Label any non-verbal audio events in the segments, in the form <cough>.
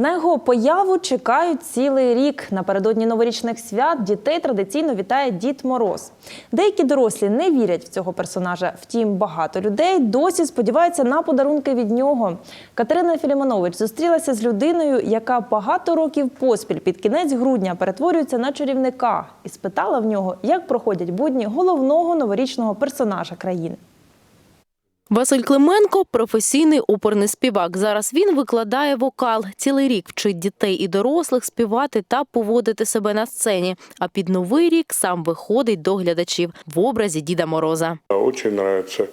На його появу чекають цілий рік. Напередодні новорічних свят дітей традиційно вітає Дід Мороз. Деякі дорослі не вірять в цього персонажа. Втім, багато людей досі сподіваються на подарунки від нього. Катерина Філімонович зустрілася з людиною, яка багато років поспіль під кінець грудня перетворюється на чарівника, і спитала в нього, як проходять будні головного новорічного персонажа країни. Василь Клименко професійний оперний співак. Зараз він викладає вокал. Цілий рік вчить дітей і дорослих співати та поводити себе на сцені. А під новий рік сам виходить до глядачів в образі Діда Мороза. Очень нравится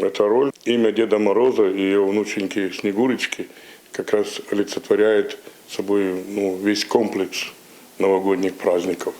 эта роль. Имя Деда Мороза и его внученьки Снегурочки как раз олицетворяет собой ну, весь комплекс новогодних праздников.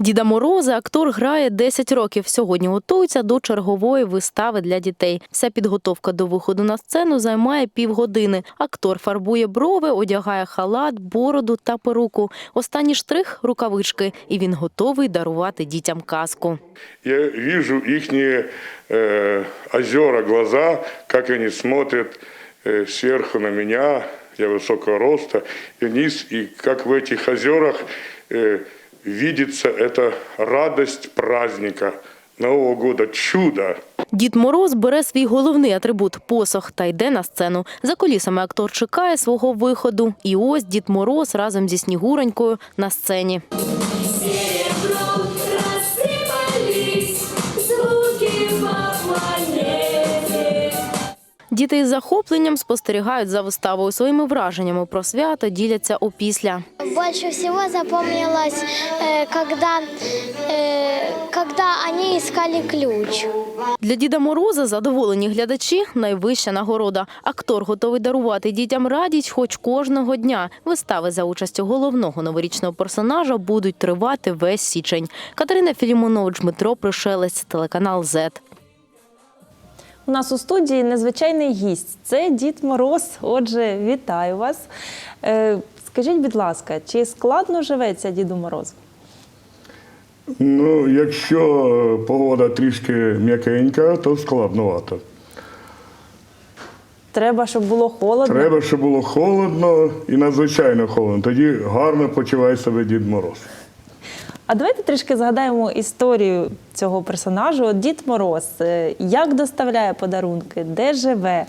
Діда Мороза актор грає 10 років. Сьогодні готується до чергової вистави для дітей. Вся підготовка до виходу на сцену займає півгодини. Актор фарбує брови, одягає халат, бороду та перуку. Останній штрих рукавички, і він готовий дарувати дітям казку. Я вижу их э, озера, глаза, как они смотрят э, сверху на меня, я высокого роста, и вниз, и как в этих озерах э, видится эта радость праздника Нового года, чудо. Дід Мороз бере свій головний атрибут посох та йде на сцену. За колісами актор чекає свого виходу. І ось Дід Мороз разом зі Снігуренькою на сцені. Діти із захопленням спостерігають за виставою своїми враженнями про свято, діляться опісля. Больше всего запомнилось, э, когда, э, когда ключ. Для Діда Мороза задоволені глядачі найвища нагорода. Актор готовий дарувати дітям радість хоч кожного дня. Вистави за участю головного новорічного персонажа будуть тривати весь січень. Катерина Філімонович, Дмитро Пришелець, телеканал ЗЕТ. У нас у студії незвичайний гість. Це Дід Мороз. Отже, вітаю вас. Е, Скажіть, будь ласка, чи складно живеться Діду Морозу? Ну, якщо погода трішки м'якенька, то складновато. Треба, щоб було холодно. Треба, щоб було холодно і надзвичайно холодно. Тоді гарно почуває себе Дід Мороз. А давайте трішки згадаємо історію цього персонажу. От Дід Мороз, е, як доставляє подарунки, де живе?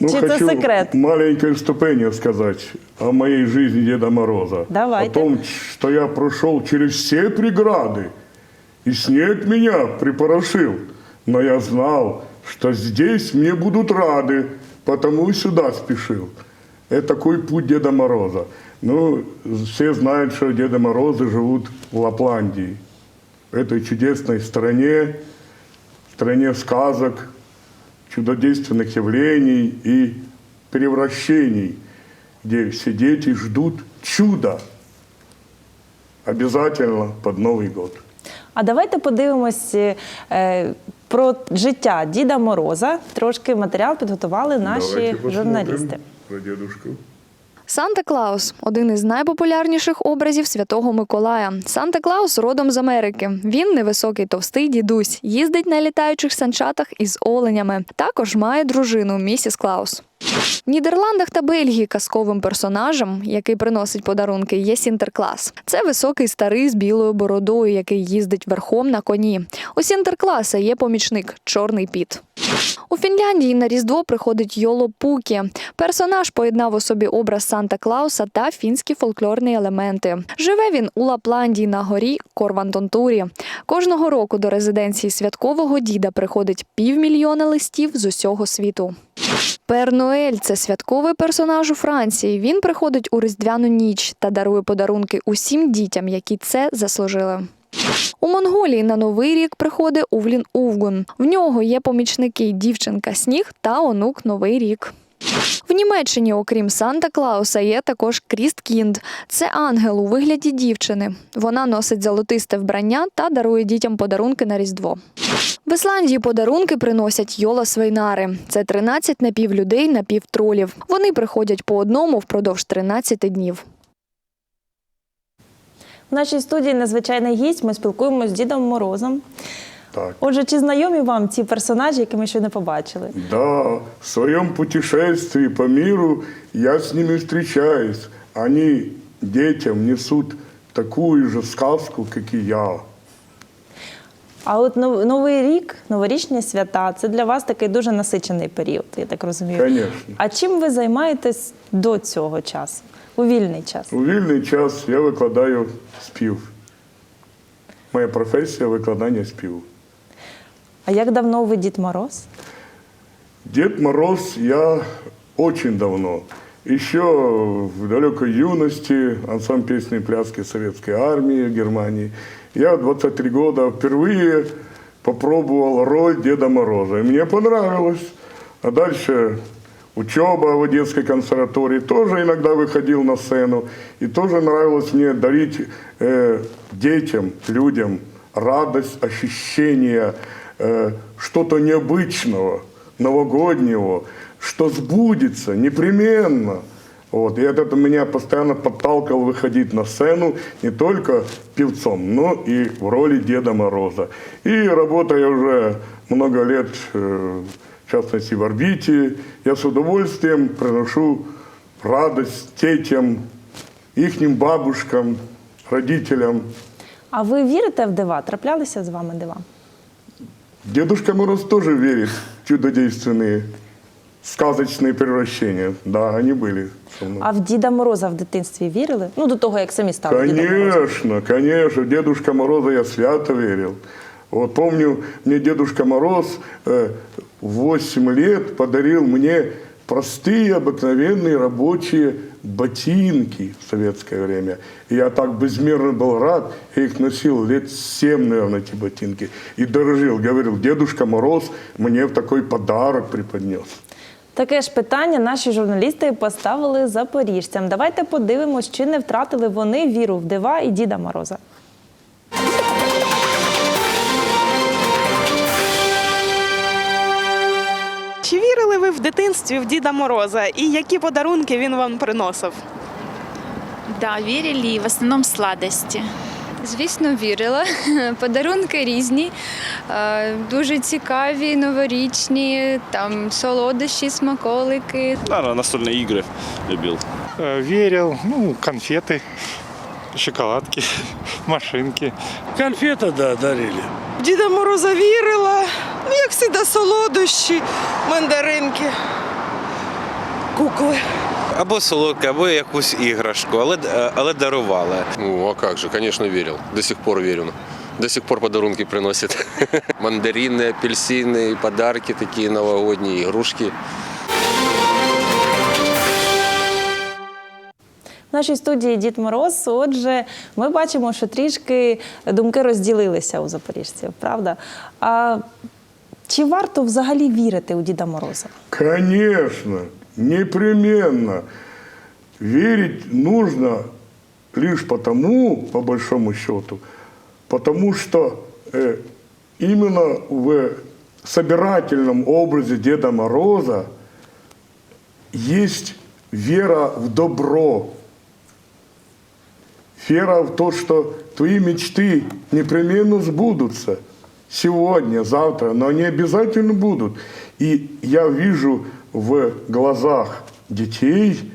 Ну, Чи це секрет? маленькое вступление сказать о моей жизни Деда Мороза. Давайте. О том, что я прошел через все преграды, и снег меня припорошил. Но я знал, что здесь мне будут рады, потому и сюда спешил. Это такой путь Деда Мороза. Ну, все знают, что Деда Морозы живут в Лапландии. В этой чудесной стране, стране сказок, чудодейственных явлений и превращений, где все дети ждут чуда. Обязательно под Новый год. А давайте подивимось е, про життя Діда Мороза. Трошки матеріал підготували наші журналісти. про дедушку. Санта Клаус один із найпопулярніших образів святого Миколая. Санта Клаус родом з Америки. Він невисокий товстий дідусь, їздить на літаючих санчатах із оленями. Також має дружину місіс Клаус. В Нідерландах та Бельгії казковим персонажем, який приносить подарунки, є Сінтерклас. Це високий старий з білою бородою, який їздить верхом на коні. У Сінтеркласа є помічник чорний піт. У Фінляндії на Різдво приходить Йоло Пукі. Персонаж поєднав у собі образ Санта Клауса та фінські фольклорні елементи. Живе він у Лапландії на горі Корвантонтурі. Кожного року до резиденції святкового діда приходить півмільйона листів з усього світу. Пер Ноель це святковий персонаж у Франції. Він приходить у різдвяну ніч та дарує подарунки усім дітям, які це заслужили. У Монголії на новий рік приходить Увлін Увгун. В нього є помічники дівчинка Сніг та онук Новий рік. В Німеччині, окрім Санта Клауса, є також Кріст Кінд. Це ангел у вигляді дівчини. Вона носить золотисте вбрання та дарує дітям подарунки на Різдво. В Ісландії подарунки приносять Йола Свейнари. Це 13 напівлюдей, напівтролів. Вони приходять по одному впродовж 13 днів. В нашій студії незвичайний гість. Ми спілкуємося з Дідом Морозом. Так. Отже, чи знайомі вам ці персонажі, які ми ще не побачили? Да, в своем путешествии по миру я с ними встречаюсь. Они детям несут такую же сказку, как и я. А от новий рік, новорічні свята це для вас такий дуже насичений період, я так розумію. Конечно. А чим ви займаєтесь до цього часу? У вільний час? У вільний час я викладаю спів. Моя професія викладання співу. А як давно ви Дід Мороз? Дед Мороз я очень давно. Еще в далекой юности, ансамбль песни и пляски Советской армии Германии, я в 23 года впервые попробовал роль Деда Мороза. И мне понравилось. А дальше учеба в Одесской консерватории, тоже иногда выходил на сцену. И тоже нравилось мне дарить э, детям, людям радость, ощущение э, что-то необычного, новогоднего, что сбудется непременно. Вот. И это меня постоянно подталкивал выходить на сцену не только певцом, но и в роли Деда Мороза. И работая уже много лет, э, в частности в орбите, я с удовольствием приношу радость детям, ихним бабушкам, родителям. А ви вірите в дива? Траплялися з вами дива? Дедушка Мороз тоже верит в чудодейственные сказочные превращения. Да, они были со мной. А в Діда Мороза в дитинстві вірили? Ну, до того, як самі стали Дідом Морозом. Конечно, конечно, Дедушка Мороза я свято верил. Вот помню, мне Дедушка Мороз э, в 8 лет подарил мне простые, обыкновенные рабочие ботинки в советское время. И я так безмерно был рад, я их носил лет 7, наверное, эти ботинки. И дорожил, говорил, Дедушка Мороз мне в такой подарок преподнес. Таке ж питання наші журналісти поставили запоріжцям. Давайте подивимось, чи не втратили вони віру в дива і Діда Мороза. вірили ви в дитинстві в Діда Мороза і які подарунки він вам приносив? Да, вірили і в основному сладості. Звісно, вірила. <laughs> Подарунки різні, е, дуже цікаві, новорічні, там солодощі, смаколики. Наверное, настольные игры любил. Э, Верил, ну, конфеты, шоколадки, <laughs> машинки. Конфеты, да, дарили. В Діда Мороза вірила. Ну, як завжди, солодощі, мандаринки, кукли. Або солодке, або якусь іграшку, але, але дарували. Ну, а как же, конечно, верил. До сих пор верю. До сих пор подарунки приносят. <laughs> Мандарины, апельсины, подарки такие новогодние, игрушки. В нашій студії Дід Мороз. Отже, ми бачимо, що трішки думки розділилися у запоріжців, правда? А чи варто взагалі вірити у Діда Мороза? Конечно, непременно. Верить нужно лишь потому, по большому счету, потому что э, именно в собирательном образе Деда Мороза есть вера в добро, вера в то, что твои мечты непременно сбудутся сегодня, завтра, но они обязательно будут. И я вижу в глазах детей,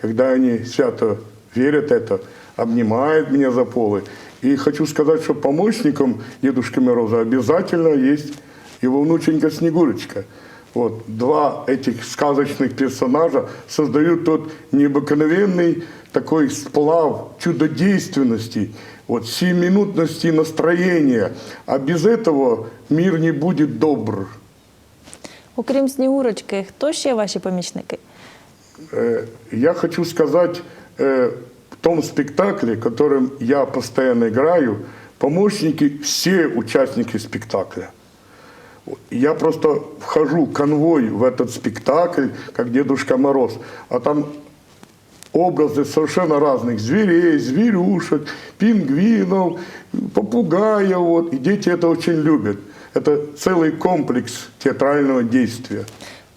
когда они свято верят это, обнимают меня за полы. И хочу сказать, что помощником Дедушки Мороза обязательно есть его внученька Снегурочка. Вот два этих сказочных персонажа создают тот необыкновенный такой сплав чудодейственности, вот сиюминутности настроения. А без этого мир не будет добр. Окрім Снігурочки, хто ще ваші помічники? Э, Я хочу сказать, э, в том спектакле, которым я постоянно играю, помощники все участники спектакля. Я просто вхожу конвой в этот спектакль, как Дедушка Мороз, а там образы совершенно разных зверей, зверюшек, пингвинов, попугаев. Вот. И дети это очень любят. Это целый комплекс театрального действия.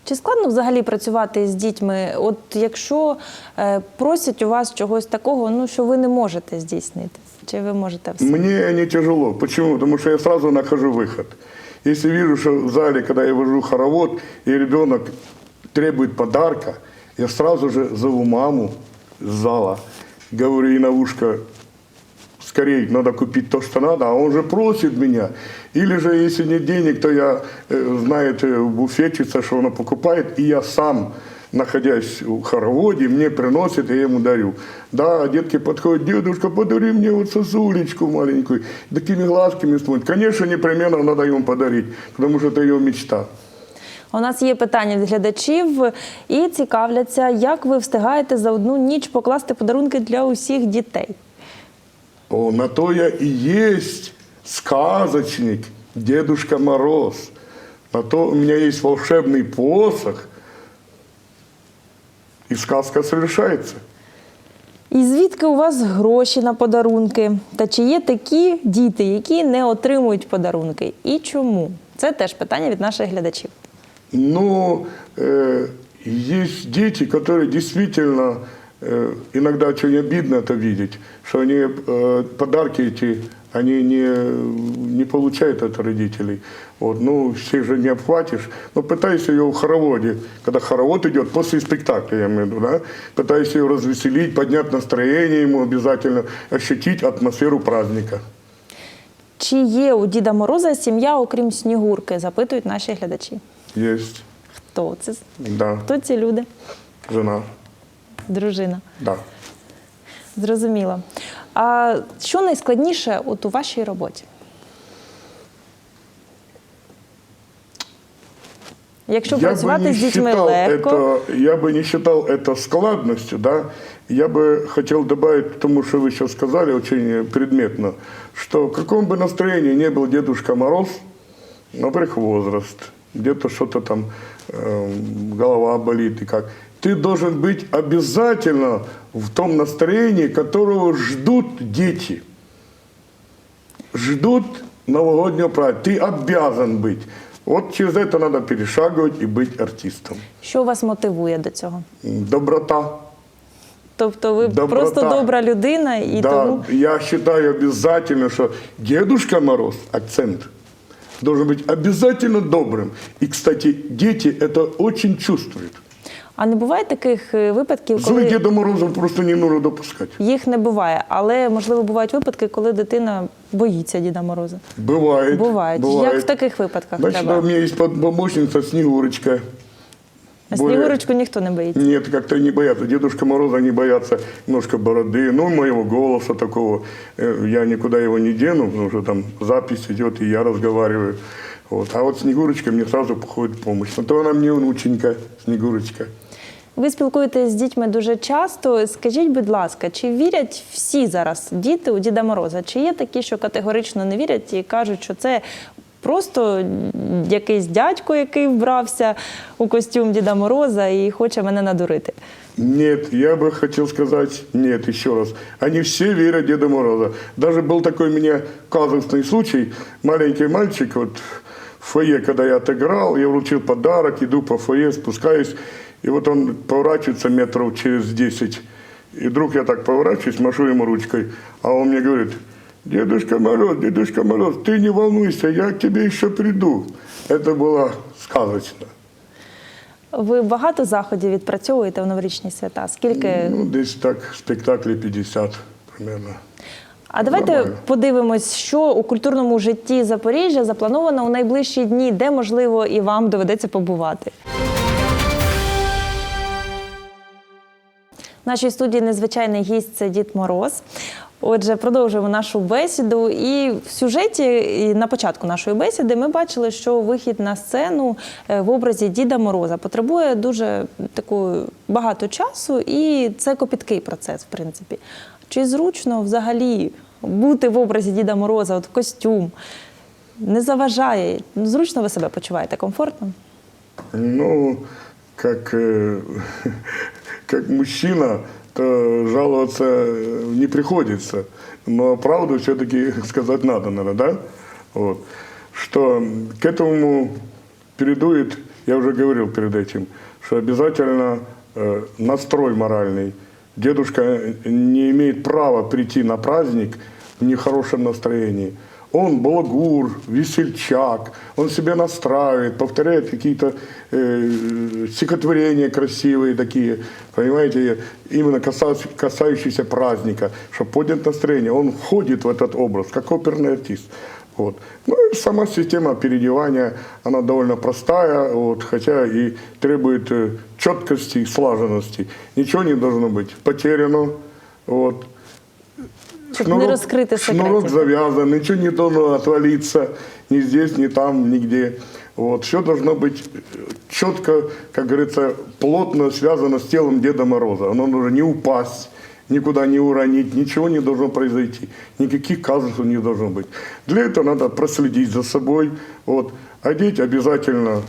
Чи складно взагалі працювати з дітьми? От якщо е, просять у вас чогось такого, ну що ви не можете здійснити? Чи ви можете все? Мне не тяжело. Почему? Потому что я сразу нахожу выход. Если вижу, что в зале, когда я вожу хоровод, и ребенок требует подарка, я сразу же зову маму с зала, говорю ей на ушко, скорее надо купить то, что надо, а он же просит меня. Или же, если нет денег, то я, э, знает э, буфетчица, что она покупает, и я сам, находясь в хороводе, мне приносит, и я ему дарю. Да, детки подходят, дедушка, подари мне вот сосулечку маленькую. Такими глазками смотрят. Конечно, непременно надо ему подарить, потому что это ее мечта. У нас є питання від глядачів і цікавляться, як ви встигаєте за одну ніч покласти подарунки для усіх дітей. О, на то я и есть сказочник, Дедушка Мороз. На то у меня есть волшебный посох, и сказка совершается. І звідки у вас гроші на подарунки? Та чи є такі діти, які не отримують подарунки? І чому? Це теж питання від наших глядачів. Но э, есть дети, которые действительно э, иногда очень обидно это видеть, что они э, подарки эти они не, не получают от родителей. Вот, ну, всех же не обхватишь. Но пытаюсь ее в хороводе, когда хоровод идет, после спектакля, я имею в виду, да, пытаюсь ее развеселить, поднять настроение ему обязательно, ощутить атмосферу праздника. Чи є у Діда Мороза сім'я, окрім Снігурки? Запитують наші глядачі. Есть, Хто це? да, Хто ці люди? жена, Дружина. да. Зрозуміло. А що найскладніше от у вашій роботі? Якщо Я працювати бы не з дітьми считал легко, это, я бы не считал это складностью, да. Я бы хотел добавить к тому, что вы сейчас сказали, очень предметно, что в каком бы настроении не был Дедушка Мороз, во-первых, возраст, где-то что-то там, эм, голова болит и как, ты должен быть обязательно в том настроении, которого ждут дети. Ждут новогоднего праздника. Ты обязан быть. Вот через это надо перешагивать и быть артистом. що вас мотивує до цього? Доброта. Тобто ви Доброта. просто добра людина і да, тому я считаю обязательно, что Дедушка Мороз, акцент, должен быть обязательно добрым. И, кстати, дети это очень чувствуют. а не буває таких е, випадків, Злых коли Деда Мороза просто не нужно допускать. їх не буває, але можливо бувають випадки, коли дитина боїться Діда Мороза. Бывает. Бувають. бывает. Як в таких випадках Значит, треба? у меня есть под- помощница Снегурочка. А более- Снігурочку ніхто не боїться. Нет, как-то не боятся. Дедушка Мороза не боятся немножко бороды, ну, моего голоса такого. Э, Я никуда его не дену, потому что там запись идет, и я разговариваю. Вот. А вот Снегурочка мне сразу приходит помощь. Но то она мне внученька, Снегурочка. Ви спілкуєтесь з дітьми дуже часто. Скажіть, будь ласка, чи вірять всі зараз діти у Діда Мороза? Чи є такі, що категорично не вірять і кажуть, що це просто якийсь дядько, який вбрався у костюм Діда Мороза і хоче мене надурити? Нет, я бы хотел сказать нет, еще раз. Они все верят в Деда Мороза. Даже был такой у меня казусный случай. Маленький мальчик, вот в фойе, когда я отыграл, я вручил подарок, иду по фойе, спускаюсь, и вот он поворачивается метров через 10. И вдруг я так поворачиваюсь, машу ему ручкой, а он мне говорит, Дедушка Мороз, Дедушка Мороз, ты не волнуйся, я к тебе еще приду. Это было сказочно. Ви багато заходів відпрацьовуєте у новорічні свята? Скільки? Ну, десь так, спектаклі 50 примерно. А давайте нормально. подивимось, що у культурному житті Запоріжжя заплановано у найближчі дні, де можливо і вам доведеться побувати. В нашій студії незвичайний гість це Дід Мороз. Отже, продовжуємо нашу бесіду. І в сюжеті і на початку нашої бесіди ми бачили, що вихід на сцену е, в образі Діда Мороза потребує дуже такого багато часу, і це копіткий процес, в принципі. Чи зручно взагалі бути в образі Діда Мороза, от костюм? Не заважає? Зручно ви себе почуваєте? Комфортно? Ну, как, э, как мужчина, то жаловаться э, не приходится. Но правду все-таки <laughs> сказать надо, наверное, да? Вот. Что к этому передует, я уже говорил перед этим, что обязательно э, настрой моральный. Дедушка не имеет права прийти на праздник в нехорошем настроении. Он балагур, весельчак, он себя настраивает, повторяет какие-то э, стихотворения красивые такие, понимаете, именно касающиеся, касающиеся праздника, чтобы поднять настроение. Он входит в этот образ, как оперный артист. Вот. Ну и сама система переодевания, она довольно простая, вот, хотя и требует э, четкости и слаженности. Ничего не должно быть потеряно. Вот. Щоб не розкрити шнурок секретів. завязан, ничего не должно отвалиться ни здесь, ни там, нигде. Вот. Все должно быть четко, как говорится, плотно связано с телом Деда Мороза. Оно должно не упасть, никуда не уронить, ничего не должно произойти. Никаких казусов не должно быть. Для этого надо проследить за собой. Вот. Одеть обязательно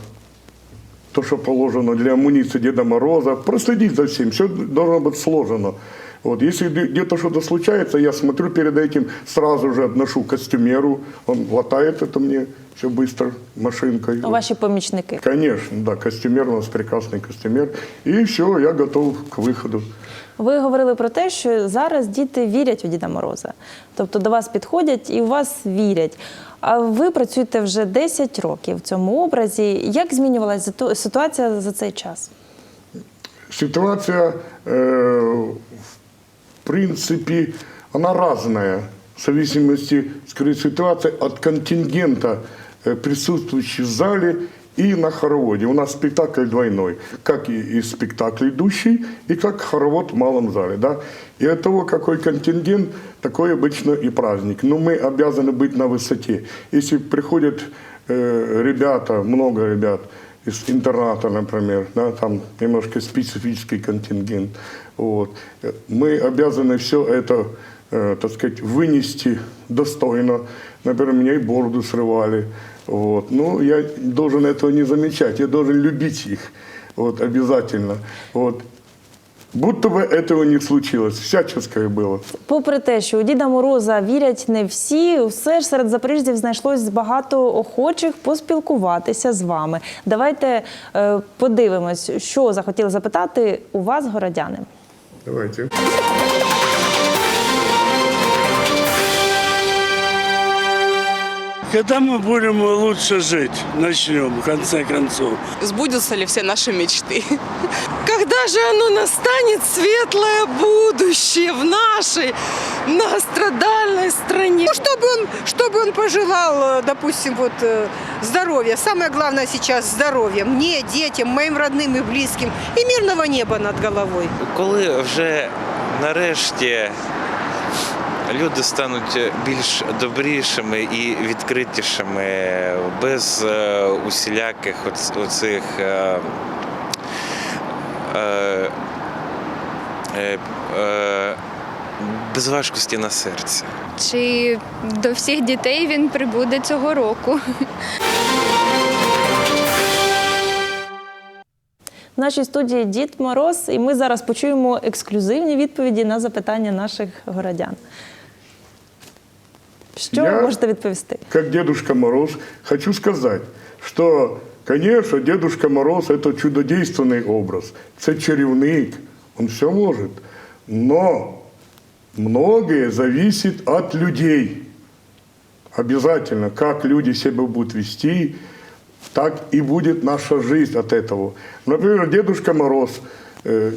то, что положено для амуниции Деда Мороза, проследить за всем, все должно быть сложено. Вот. Если где- где-то что-то случается, я смотрю перед этим, сразу же отношу к костюмеру, он латает это мне все быстро машинкой. Ваші помічники. Конечно, да, костюмер у нас прекрасный костюмер. И все, я готов к выходу. Ви говорили про те, що зараз діти вірять у Діда Мороза. Тобто до вас підходять і в вас вірять. А ви працюєте вже 10 років в цьому образі. Як змінювалася зато- ситуація за цей час? Ситуация, э, в принципе, она разная. В зависимости, скорее, ситуация от контингента э, присутствующих в зале и на хороводе. У нас спектакль двойной, как и, и спектакль идущий, и как хоровод в малом зале. Да? И от того, какой контингент, такой обычно и праздник. Но мы обязаны быть на высоте. Если приходят э, ребята, много ребят, из интерната, например, да, там немножко специфический контингент. Вот. Э, Мы обязаны все это, э, так сказать, вынести достойно. Например, меня и бороду срывали. Вот. Ну, я должен этого не замечать, я должен любить их. Вот, обязательно. Вот. Будто бы этого не случилось, всяческое было. Попри те, що у Діда Мороза вірять не всі, все ж серед запоріжців знайшлось багато охочих поспілкуватися з вами. Давайте е, подивимось, що захотіли запитати у вас, городяни. Давайте. Когда мы будем лучше жить? Начнем, в конце концов. Сбудутся ли все наши мечты? Когда же оно настанет светлое будущее в нашей многострадальной стране? Ну, чтобы он, чтобы он пожелал, э, допустим, вот э, здоровья. Самое главное сейчас здоровье. Мне, детям, моим родным и близким. И мирного неба над головой. Коли вже нарешті люди стануть більш добрішими і відкритішими, без е, усіляких оц- оцих е, е, без важкості на серці. Чи до всіх дітей він прибуде цього року? В нашій студії Дід Мороз, і ми зараз почуємо ексклюзивні відповіді на запитання наших городян. Що Я- можете відповісти? как Дедушка Мороз, хочу сказать, что, конечно, Дедушка Мороз – это чудодейственный образ, это чаревник, он все может. Но многое зависит от людей. Обязательно, как люди себя будут вести, так и будет наша жизнь от этого. Например, Дедушка Мороз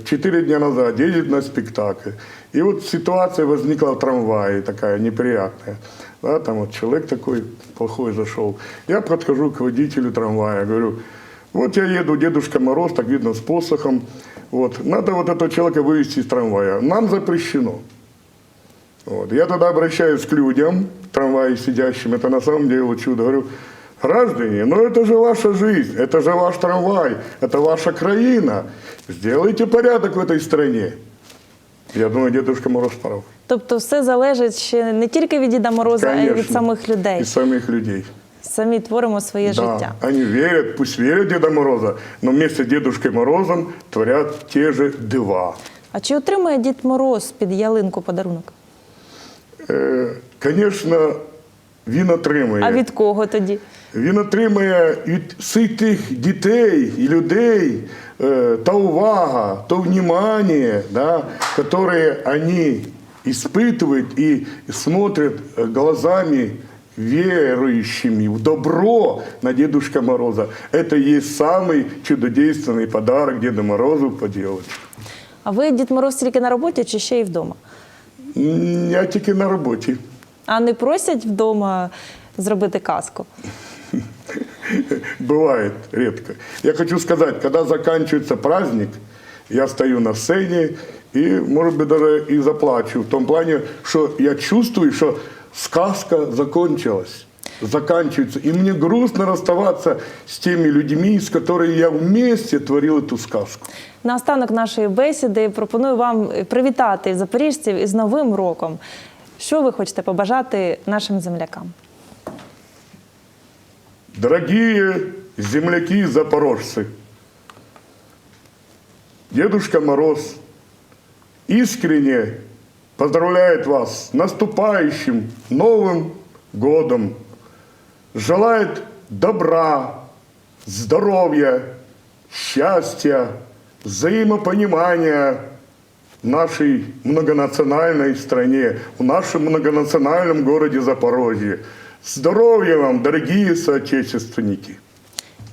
четыре дня назад едет на спектакль. И вот ситуация возникла в трамвае, такая неприятная. Да, там вот человек такой плохой зашел. Я подхожу к водителю трамвая, говорю, вот я еду, Дедушка Мороз, так видно, с посохом. Вот, надо вот этого человека вывести из трамвая. Нам запрещено. Вот. Я тогда обращаюсь к людям, трамвае сидящим, это на самом деле чудо. Говорю, граждане, ну это же ваша жизнь, это же ваш трамвай, это ваша краина. Сделайте порядок в этой стране. Я думаю, Дедушка Мороз прав. Тобто, все залежить ще не тільки від Діда Мороза, а й від Конечно. самих людей. И самих людей. Самі творимо своє Да, життя. они верят, пусть верят в Деда Мороза, но вместе с Дедушкой Морозом творят те же дива. А чи отримає Дід Мороз під ялинку подарунок? Е, Конечно, він отримує. А від кого тоді? Він отримує від всіх тих дітей і людей е, та увага, то внимание, да, которые они испытывает и смотрит э, глазами верующими в добро на Дедушка Мороза. Это и есть самый чудодейственный подарок Деду Морозу поделать. А ви, Дід Мороз, тільки на роботі чи ще й вдома? М, Я тільки на роботі. А не просять вдома зробити казку? <laughs> Бывает редко. Я хочу сказать, когда заканчивается праздник, я стою на сцене и, может быть, даже и заплачу. В том плане, что я чувствую, что сказка закончилась, заканчивается. И мне грустно расставаться с теми людьми, с которыми я вместе творил эту сказку. Наостанок нашої бесіди пропоную вам привітати запоріжців із Новим роком. Що ви хочете побажати нашим землякам? Дорогие земляки-запорожцы, Дедушка Мороз искренне поздравляет вас с наступающим Новым годом. Желает добра, здоровья, счастья, взаимопонимания в нашей многонациональной стране, в нашем многонациональном городе Запорожье. Здоровья вам, дорогие соотечественники!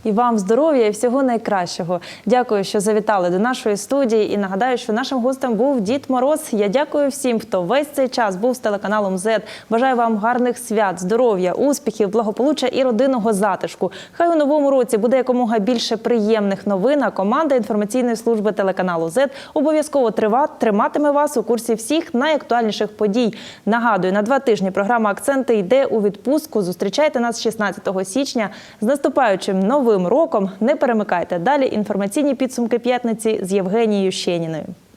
І вам здоров'я і всього найкращого. Дякую, що завітали до нашої студії. І нагадаю, що нашим гостем був Дід Мороз. Я дякую всім, хто весь цей час був з телеканалом ЗЕД. Бажаю вам гарних свят, здоров'я, успіхів, благополуччя і родинного затишку. Хай у новому році буде якомога більше приємних новин. А команда інформаційної служби телеканалу ЗЕД обов'язково триматиме вас у курсі всіх найактуальніших подій. Нагадую, на два тижні програма Акценти йде у відпустку. Зустрічайте нас 16 січня з наступаючим новим роком. Не перемикайте далі інформаційні підсумки п'ятниці з Євгенією Щеніною.